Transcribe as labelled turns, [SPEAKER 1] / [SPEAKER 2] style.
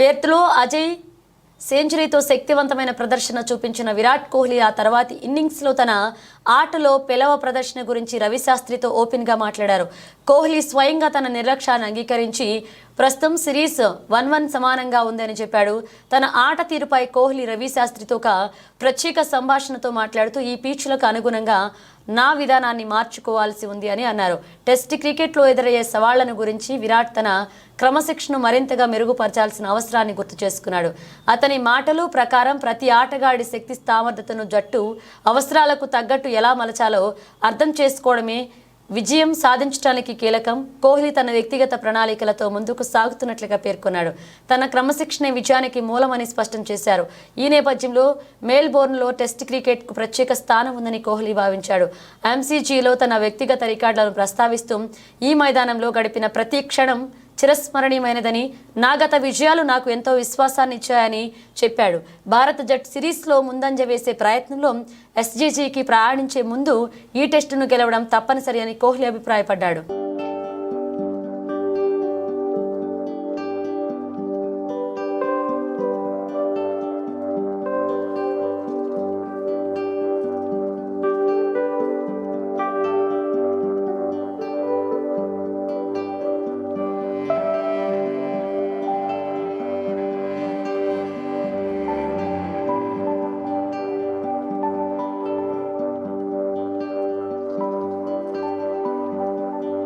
[SPEAKER 1] పేర్త్లో అజయ్ సెంచరీతో శక్తివంతమైన ప్రదర్శన చూపించిన విరాట్ కోహ్లీ ఆ తర్వాతి ఇన్నింగ్స్లో తన ఆటలో పెలవ ప్రదర్శన గురించి రవిశాస్త్రితో ఓపెన్గా మాట్లాడారు. కోహ్లీ స్వయంగా తన నిర్లక్ష్యాన్ని అంగీకరించి ప్రస్తుతం సిరీస్ వన్ వన్ సమానంగా ఉందని చెప్పాడు. తన ఆట తీరుపై కోహ్లీ రవిశాస్త్రితో ఒక ప్రత్యేక సంభాషణతో మాట్లాడుతూ ఈ పీచ్లకు అనుగుణంగా నా విధానాన్ని మార్చుకోవాల్సి ఉంది అని అన్నారు. టెస్ట్ క్రికెట్లో ఎదురయ్యే సవాళ్ళను గురించి విరాట్ తన క్రమశిక్షణను మరింతగా మెరుగుపరచాల్సిన అవసరాన్ని గుర్తు చేసుకున్నాడు. అతని మాటలు ప్రకారం ప్రతి ఆటగాడి శక్తి సామర్థ్యతను జట్టు అవసరాలకు తగ్గట్టు ఎలా మలచాలో అర్థం చేసుకోవడమే విజయం సాధించడానికి కీలకం. కోహ్లీ తన వ్యక్తిగత ప్రణాళికలతో ముందుకు సాగుతున్నట్లుగా పేర్కొన్నాడు. తన క్రమశిక్షణ విజయానికి మూలమని స్పష్టం చేశారు. ఈ నేపథ్యంలో మేల్బోర్న్లో టెస్ట్ క్రికెట్కు ప్రత్యేక స్థానం ఉందని కోహ్లీ భావించాడు. ఎంసీజీలో తన వ్యక్తిగత రికార్డులను ప్రస్తావిస్తూ ఈ మైదానంలో గడిపిన ప్రతి క్షణం చిరస్మరణీయమైనదని నా గత విజయాలు నాకు ఎంతో విశ్వాసాన్ని ఇచ్చాయని చెప్పాడు. భారత జట్ సిరీస్లో ముందంజ వేసే ప్రయత్నంలో ఎస్జీజీకి ప్రయాణించే ముందు ఈ టెస్టును గెలవడం తప్పనిసరి అని కోహ్లీ అభిప్రాయపడ్డాడు.